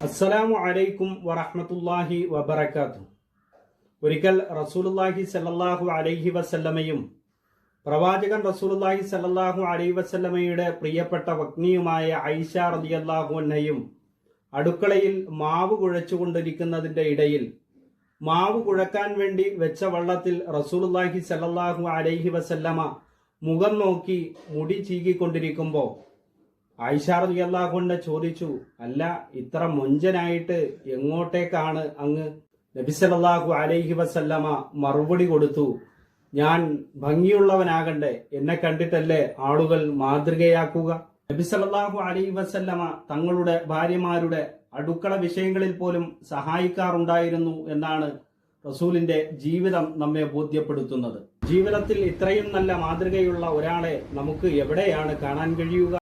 അസ്സലാമു അലൈക്കും വറഹ്മത്തുള്ളാഹി വബറകാതുഹു. ഒരിക്കൽ റസൂലുള്ളാഹി സല്ലല്ലാഹു അലൈഹി വസല്ലമയും പ്രവാചകൻ റസൂലുള്ളാഹി സല്ലല്ലാഹു അലൈഹി വസല്ലമയുടെ പ്രിയപ്പെട്ട വഗ്നിയുമായ ഐഷ റളിയല്ലാഹു അൻഹയും അടുക്കളയിൽ മാവ് കുഴച്ചുകൊണ്ടിരിക്കുന്നതിന്റെ ഇടയിൽ മാവ് കുഴക്കാൻ വേണ്ടി വെച്ച വള്ളത്തിൽ റസൂലുള്ളാഹി സല്ലല്ലാഹു അലൈഹി വസല്ലമ മുഖം നോക്കി മുടി ചീകിക്കൊണ്ടിരിക്കുമ്പോൾ ആയിഷാർ അള്ളാഹുണ്ട് ചോദിച്ചു അല്ല ഇത്ര മൊഞ്ചനായിട്ട് എങ്ങോട്ടേക്കാണ് അങ്ങ്? നബിസലല്ലാഹു അലൈഹി വസല്ലമ മറുപടി കൊടുത്തു ഞാൻ ഭംഗിയുള്ളവനാകണ്ടേ എന്നെ കണ്ടിട്ടല്ലേ ആളുകൾ മാതൃകയാക്കുക? നബിസലല്ലാഹു അലൈഹി വസല്ലമ തങ്ങളുടെ ഭാര്യമാരുടെ അടുക്കള വിഷയങ്ങളിൽ പോലും സഹായിക്കാറുണ്ടായിരുന്നു എന്നാണ് റസൂലിന്റെ ജീവിതം നമ്മെ ബോധ്യപ്പെടുത്തുന്നത്. ജീവിതത്തിൽ ഇത്രയും നല്ല മാതൃകയുള്ള ഒരാളെ നമുക്ക് എവിടെയാണ് കാണാൻ കഴിയുക?